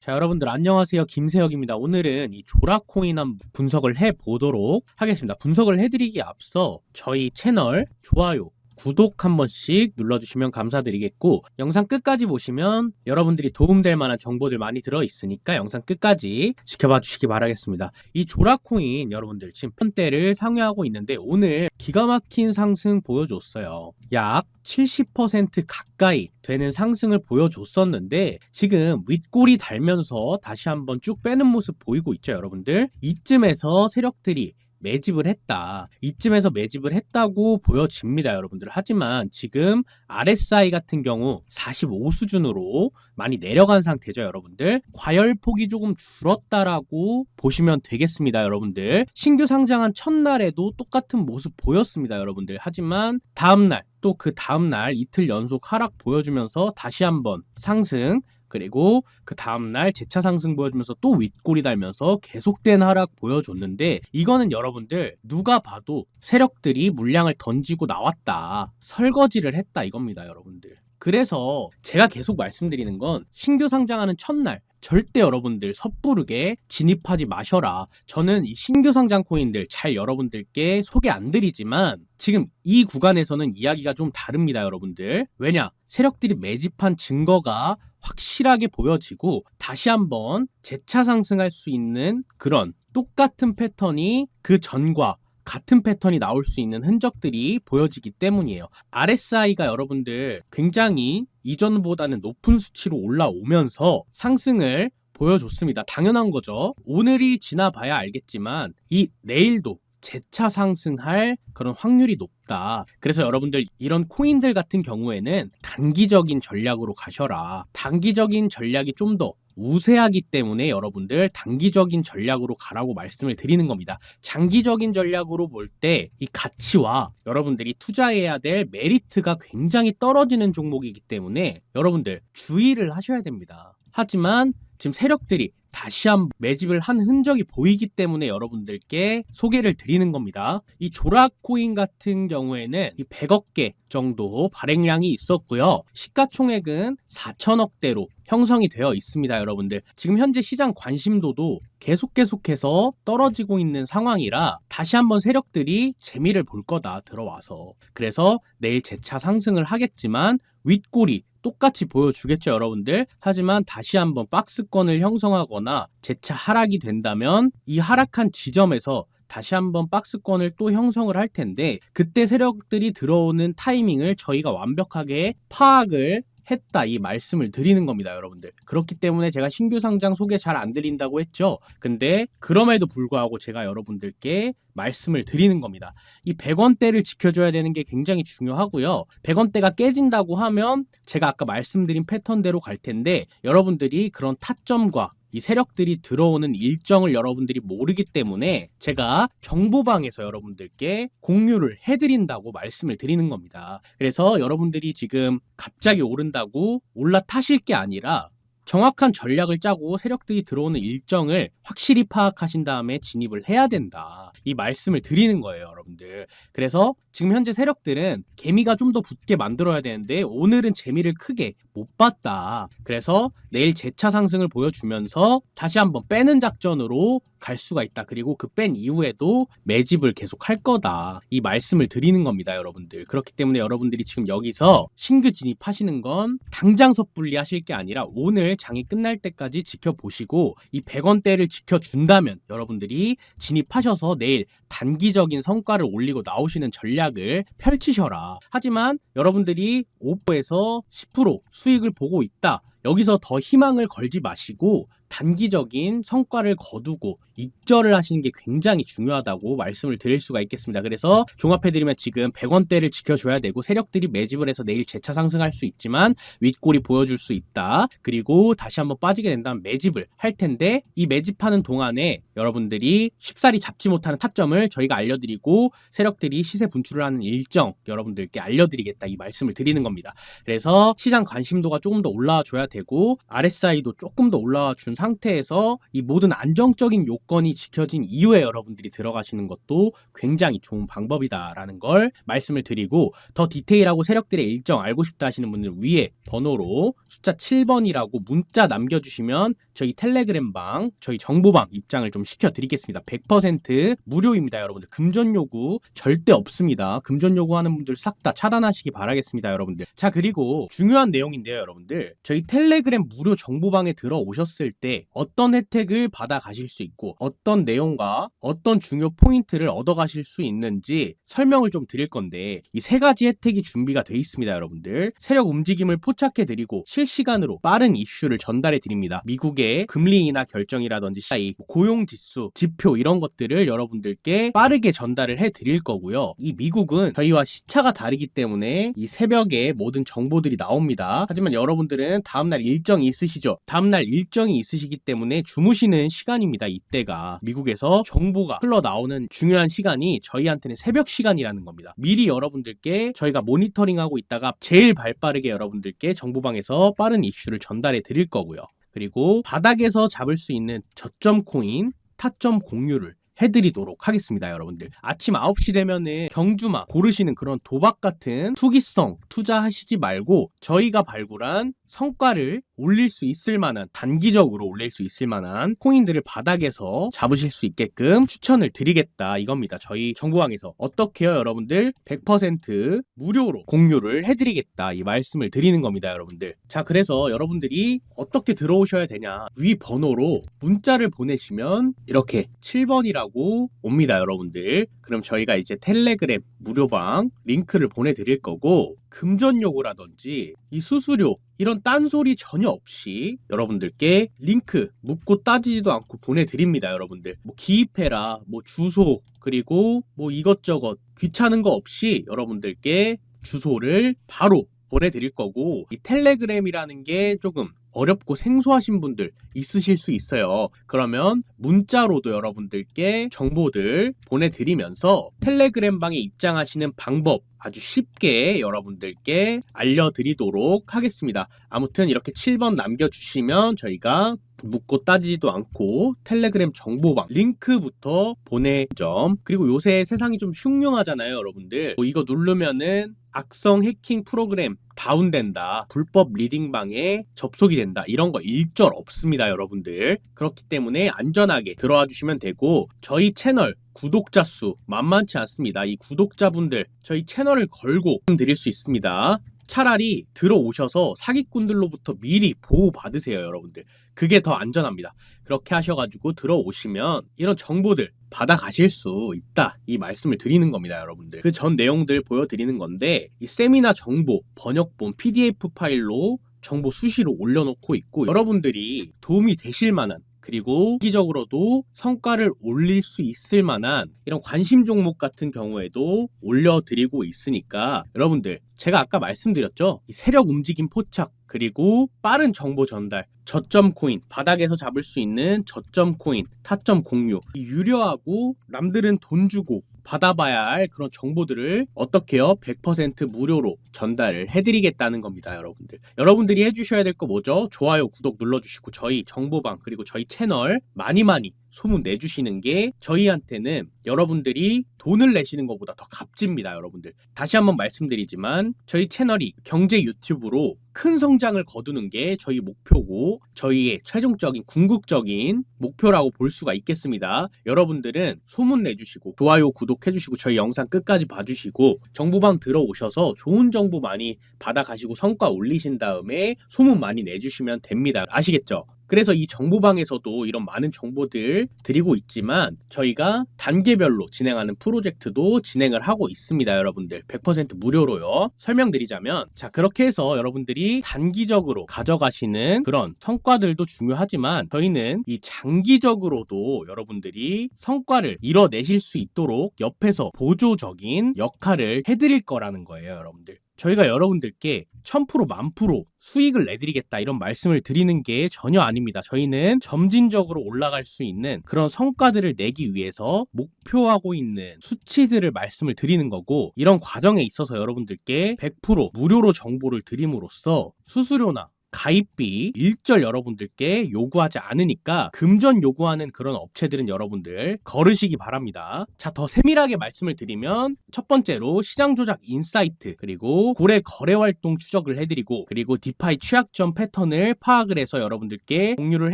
자, 여러분들 안녕하세요. 김세혁입니다. 오늘은 이 조라코인 한 분석을 해 보도록 하겠습니다. 분석을 해 드리기 앞서 저희 채널 좋아요, 구독 한 번씩 눌러주시면 감사드리겠고 영상 끝까지 보시면 여러분들이 도움될 만한 정보들 많이 들어있으니까 영상 끝까지 지켜봐 주시기 바라겠습니다. 이 조라코인 여러분들 지금 편대를 상회하고 있는데 오늘 기가 막힌 상승 보여줬어요. 약 70% 가까이 되는 상승을 보여줬었는데 지금 윗골이 달면서 다시 한번 쭉 빼는 모습 보이고 있죠 여러분들 이쯤에서 세력들이 매집을 했다. 이쯤에서 매집을 했다고 보여집니다, 여러분들. 하지만 지금 RSI 같은 경우 45 수준으로 많이 내려간 상태죠, 여러분들. 과열폭이 조금 줄었다라고 보시면 되겠습니다, 여러분들. 신규 상장한 첫날에도 똑같은 모습 보였습니다, 여러분들. 하지만 다음날 또 그 다음날 이틀 연속 하락 보여주면서 다시 한번 상승 그리고 그 다음날 재차 상승 보여주면서 또 윗골이 달면서 계속된 하락 보여줬는데 이거는 여러분들 누가 봐도 세력들이 물량을 던지고 나왔다 설거지를 했다 이겁니다 여러분들. 그래서 제가 계속 말씀드리는 건 신규 상장하는 첫날 절대 여러분들 섣부르게 진입하지 마셔라. 저는 이 신규 상장 코인들 잘 여러분들께 소개 안 드리지만 지금 이 구간에서는 이야기가 좀 다릅니다, 여러분들. 왜냐? 세력들이 매집한 증거가 확실하게 보여지고 다시 한번 재차 상승할 수 있는 그런 똑같은 패턴이 그 전과 같은 패턴이 나올 수 있는 흔적들이 보여지기 때문이에요. RSI가 여러분들 굉장히 이전보다는 높은 수치로 올라오면서 상승을 보여줬습니다. 당연한 거죠. 오늘이 지나봐야 알겠지만 이 내일도 재차 상승할 그런 확률이 높다. 그래서 여러분들 이런 코인들 같은 경우에는 단기적인 전략으로 가셔라. 단기적인 전략이 좀 더 우세하기 때문에 여러분들 단기적인 전략으로 가라고 말씀을 드리는 겁니다. 장기적인 전략으로 볼 때 이 가치와 여러분들이 투자해야 될 메리트가 굉장히 떨어지는 종목이기 때문에 여러분들 주의를 하셔야 됩니다. 하지만 지금 세력들이 다시 한번 매집을 한 흔적이 보이기 때문에 여러분들께 소개를 드리는 겁니다. 이 조라코인 같은 경우에는 이 100억 개 정도 발행량이 있었고요. 시가총액은 4천억대로 형성이 되어 있습니다, 여러분들. 지금 현재 시장 관심도도 계속 계속해서 떨어지고 있는 상황이라 다시 한번 세력들이 재미를 볼 거다 들어와서. 그래서 내일 재차 상승을 하겠지만 윗골이 똑같이 보여주겠죠, 여러분들. 하지만 다시 한번 박스권을 형성하거나 재차 하락이 된다면 이 하락한 지점에서 다시 한번 박스권을 또 형성을 할 텐데 그때 세력들이 들어오는 타이밍을 저희가 완벽하게 파악을 했다 이 말씀을 드리는 겁니다, 여러분들. 그렇기 때문에 제가 신규 상장 소개 잘 안 드린다고 했죠. 근데 그럼에도 불구하고 제가 여러분들께 말씀을 드리는 겁니다. 이 100원대를 지켜줘야 되는 게 굉장히 중요하고요. 100원대가 깨진다고 하면 제가 아까 말씀드린 패턴대로 갈 텐데 여러분들이 그런 타점과 이 세력들이 들어오는 일정을 여러분들이 모르기 때문에 제가 정보방에서 여러분들께 공유를 해드린다고 말씀을 드리는 겁니다. 그래서 여러분들이 지금 갑자기 오른다고 올라타실 게 아니라 정확한 전략을 짜고 세력들이 들어오는 일정을 확실히 파악하신 다음에 진입을 해야 된다. 이 말씀을 드리는 거예요, 여러분들. 그래서 지금 현재 세력들은 개미가 좀 더 붙게 만들어야 되는데 오늘은 재미를 크게 못 봤다. 그래서 내일 재차 상승을 보여주면서 다시 한번 빼는 작전으로 갈 수가 있다. 그리고 그 뺀 이후에도 매집을 계속 할 거다. 이 말씀을 드리는 겁니다, 여러분들. 그렇기 때문에 여러분들이 지금 여기서 신규 진입하시는 건 당장 섣불리 하실 게 아니라 오늘 장이 끝날 때까지 지켜보시고 이 100원대를 지켜준다면 여러분들이 진입하셔서 내일 단기적인 성과를 올리고 나오시는 전략을 펼치셔라. 하지만 여러분들이 5%에서 10% 수익을 보고 있다. 여기서 더 희망을 걸지 마시고 단기적인 성과를 거두고 입절을 하시는 게 굉장히 중요하다고 말씀을 드릴 수가 있겠습니다. 그래서 종합해드리면 지금 100원대를 지켜줘야 되고 세력들이 매집을 해서 내일 재차 상승할 수 있지만 윗골이 보여줄 수 있다. 그리고 다시 한번 빠지게 된다면 매집을 할 텐데 이 매집하는 동안에 여러분들이 쉽사리 잡지 못하는 타점을 저희가 알려드리고 세력들이 시세 분출을 하는 일정 여러분들께 알려드리겠다 이 말씀을 드리는 겁니다. 그래서 시장 관심도가 조금 더 올라와 줘야 되고 RSI도 조금 더 올라와 준 상태에서 이 모든 안정적인 요건이 지켜진 이후에 여러분들이 들어가시는 것도 굉장히 좋은 방법이다라는 걸 말씀을 드리고 더 디테일하고 세력들의 일정 알고 싶다 하시는 분들 위에 번호로 숫자 7번이라고 문자 남겨주시면 저희 텔레그램 방, 저희 정보방 입장을 좀 시켜드리겠습니다. 100% 무료입니다, 여러분들. 금전 요구 절대 없습니다. 금전 요구하는 분들 싹 다 차단하시기 바라겠습니다, 여러분들. 자, 그리고 중요한 내용인데요, 여러분들. 저희 텔레그램 무료 정보방에 들어오셨을 때 어떤 혜택을 받아 가실 수 있고 어떤 내용과 어떤 중요 포인트를 얻어 가실 수 있는지 설명을 좀 드릴 건데 이 세 가지 혜택이 준비가 돼 있습니다, 여러분들. 세력 움직임을 포착해 드리고 실시간으로 빠른 이슈를 전달해 드립니다. 미국의 금리 인하 결정이라든지 시이 고용 지수, 지표 이런 것들을 여러분들께 빠르게 전달을 해 드릴 거고요. 이 미국은 저희와 시차가 다르기 때문에 이 새벽에 모든 정보들이 나옵니다. 하지만 여러분들은 다음날 일정이 있으시죠? 다음날 일정이 있으시기 때문에 주무시는 시간입니다. 이때가 미국에서 정보가 흘러나오는 중요한 시간이 저희한테는 새벽 시간이라는 겁니다. 미리 여러분들께 저희가 모니터링하고 있다가 제일 발빠르게 여러분들께 정보방에서 빠른 이슈를 전달해 드릴 거고요. 그리고 바닥에서 잡을 수 있는 저점 코인, 타점 공유를 해드리도록 하겠습니다, 여러분들. 아침 9시 되면은 경주마 고르시는 그런 도박 같은 투기성 투자하시지 말고 저희가 발굴한 성과를 올릴 수 있을 만한 단기적으로 올릴 수 있을 만한 코인들을 바닥에서 잡으실 수 있게끔 추천을 드리겠다 이겁니다. 저희 정보왕에서 어떻게요, 여러분들? 100% 무료로 공유를 해드리겠다 이 말씀을 드리는 겁니다, 여러분들. 자, 그래서 여러분들이 어떻게 들어오셔야 되냐? 위 번호로 문자를 보내시면 이렇게 7번이라고 옵니다, 여러분들. 그럼 저희가 이제 텔레그램 무료방 링크를 보내드릴 거고 금전 요구라든지 이 수수료 이런 딴소리 전혀 없이 여러분들께 링크 묻고 따지지도 않고 보내드립니다 여러분들. 뭐 기입해라 뭐 주소 그리고 뭐 이것저것 귀찮은 거 없이 여러분들께 주소를 바로 보내드릴 거고 이 텔레그램이라는 게 조금 어렵고 생소하신 분들 있으실 수 있어요. 그러면 문자로도 여러분들께 정보들 보내드리면서 텔레그램 방에 입장하시는 방법 아주 쉽게 여러분들께 알려드리도록 하겠습니다. 아무튼 이렇게 7번 남겨주시면 저희가 묻고 따지지도 않고 텔레그램 정보방 링크부터 보내점 그리고 요새 세상이 좀 흉흉하잖아요 여러분들 뭐 이거 누르면은 악성 해킹 프로그램 다운된다 불법 리딩방에 접속이 된다 이런 거 일절 없습니다 여러분들. 그렇기 때문에 안전하게 들어와 주시면 되고 저희 채널 구독자 수 만만치 않습니다. 이 구독자분들 저희 채널을 걸고 드릴 수 있습니다 차라리 들어오셔서 사기꾼들로부터 미리 보호 받으세요, 여러분들. 그게 더 안전합니다. 그렇게 하셔가지고 들어오시면 이런 정보들 받아가실 수 있다. 이 말씀을 드리는 겁니다, 여러분들. 그 전 내용들 보여드리는 건데, 이 세미나 정보, 번역본, PDF 파일로 정보 수시로 올려놓고 있고, 여러분들이 도움이 되실 만한 그리고 기적으로도 성과를 올릴 수 있을 만한 이런 관심 종목 같은 경우에도 올려드리고 있으니까 여러분들 제가 아까 말씀드렸죠? 이 세력 움직임 포착 그리고 빠른 정보 전달 저점 코인 바닥에서 잡을 수 있는 저점 코인 타점 공유 이 유료하고 남들은 돈 주고 받아봐야 할 그런 정보들을 어떻게요? 100% 무료로 전달을 해드리겠다는 겁니다, 여러분들. 여러분들이 해주셔야 될 거 뭐죠? 좋아요, 구독 눌러주시고 저희 정보방 그리고 저희 채널 많이 많이 소문 내주시는 게 저희한테는 여러분들이 돈을 내시는 것보다 더 값집니다, 여러분들. 다시 한번 말씀드리지만 저희 채널이 경제 유튜브로 큰 성장을 거두는 게 저희 목표고 저희의 최종적인 궁극적인 목표라고 볼 수가 있겠습니다. 여러분들은 소문 내주시고 좋아요, 구독해주시고 저희 영상 끝까지 봐주시고 정보방 들어오셔서 좋은 정보 많이 받아가시고 성과 올리신 다음에 소문 많이 내주시면 됩니다. 아시겠죠? 그래서 이 정보방에서도 이런 많은 정보들 드리고 있지만 저희가 단계별로 진행하는 프로젝트도 진행을 하고 있습니다, 여러분들. 100% 무료로요. 설명드리자면 자, 그렇게 해서 여러분들이 단기적으로 가져가시는 그런 성과들도 중요하지만 저희는 이 장기적으로도 여러분들이 성과를 이뤄내실 수 있도록 옆에서 보조적인 역할을 해드릴 거라는 거예요, 여러분들. 저희가 여러분들께 1000% 만 프로 수익을 내드리겠다 이런 말씀을 드리는 게 전혀 아닙니다. 저희는 점진적으로 올라갈 수 있는 그런 성과들을 내기 위해서 목표하고 있는 수치들을 말씀을 드리는 거고 이런 과정에 있어서 여러분들께 100% 무료로 정보를 드림으로써 수수료나 가입비 일절 여러분들께 요구하지 않으니까 금전 요구하는 그런 업체들은 여러분들 거르시기 바랍니다. 자, 더 세밀하게 말씀을 드리면 첫 번째로 시장 조작 인사이트 그리고 고래 거래 활동 추적을 해드리고 그리고 디파이 취약점 패턴을 파악을 해서 여러분들께 공유를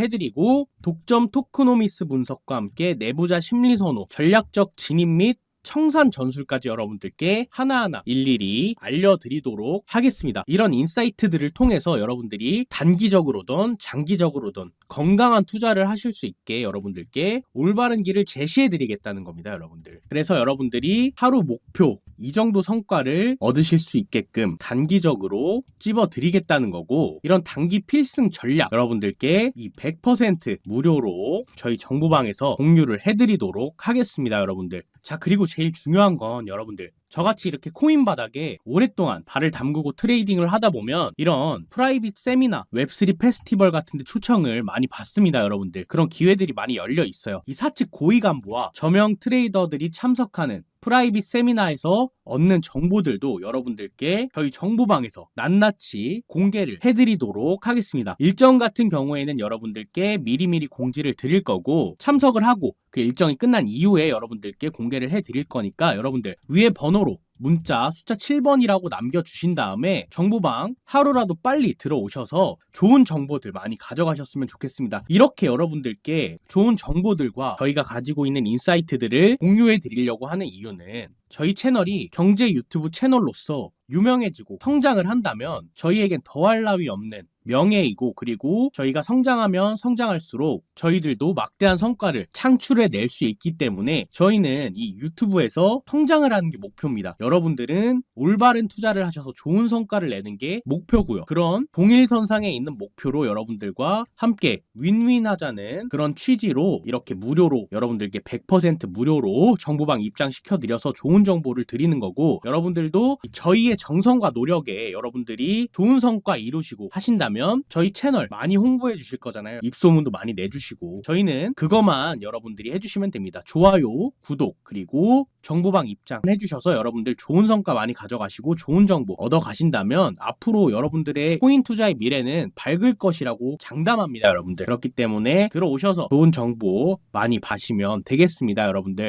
해드리고 독점 토크노미스 분석과 함께 내부자 심리 선호 전략적 진입 및 청산 전술까지 여러분들께 하나하나 일일이 알려드리도록 하겠습니다. 이런 인사이트들을 통해서 여러분들이 단기적으로든 장기적으로든 건강한 투자를 하실 수 있게 여러분들께 올바른 길을 제시해 드리겠다는 겁니다, 여러분들. 그래서 여러분들이 하루 목표 이 정도 성과를 얻으실 수 있게끔 단기적으로 찝어 드리겠다는 거고 이런 단기 필승 전략 여러분들께 이 100% 무료로 저희 정보방에서 공유를 해 드리도록 하겠습니다, 여러분들. 자, 그리고 제일 중요한 건 여러분들 저같이 이렇게 코인 바닥에 오랫동안 발을 담그고 트레이딩을 하다 보면 이런 프라이빗 세미나, 웹3 페스티벌 같은 데 초청을 많이 받습니다, 여러분들. 그런 기회들이 많이 열려 있어요. 이 사측 고위 간부와 저명 트레이더들이 참석하는 프라이빗 세미나에서 얻는 정보들도 여러분들께 저희 정보방에서 낱낱이 공개를 해드리도록 하겠습니다. 일정 같은 경우에는 여러분들께 미리미리 공지를 드릴 거고 참석을 하고 그 일정이 끝난 이후에 여러분들께 공개를 해드릴 거니까 여러분들 위에 번호로 문자 숫자 7번이라고 남겨주신 다음에 정보방 하루라도 빨리 들어오셔서 좋은 정보들 많이 가져가셨으면 좋겠습니다. 이렇게 여러분들께 좋은 정보들과 저희가 가지고 있는 인사이트들을 공유해 드리려고 하는 이유는 저희 채널이 경제 유튜브 채널로서 유명해지고 성장을 한다면 저희에겐 더할 나위 없는 명예이고 그리고 저희가 성장하면 성장할수록 저희들도 막대한 성과를 창출해 낼 수 있기 때문에 저희는 이 유튜브에서 성장을 하는 게 목표입니다. 여러분들은 올바른 투자를 하셔서 좋은 성과를 내는 게 목표고요. 그런 동일선상에 있는 목표로 여러분들과 함께 윈윈 하자는 그런 취지로 이렇게 무료로 여러분들께 100% 무료로 정보방 입장시켜 드려서 좋은 정보를 드리는 거고 여러분들도 저희의 정성과 노력에 여러분들이 좋은 성과 이루시고 하신 다면 저희 채널 많이 홍보해 주실 거잖아요. 입소문도 많이 내주시고 저희는 그것만 여러분들이 해주시면 됩니다. 좋아요, 구독 그리고 정보방 입장 해주셔서 여러분들 좋은 성과 많이 가져가시고 좋은 정보 얻어 가신다면 앞으로 여러분들의 코인 투자의 미래는 밝을 것이라고 장담합니다, 여러분들. 그렇기 때문에 들어오셔서 좋은 정보 많이 봐시면 되겠습니다, 여러분들.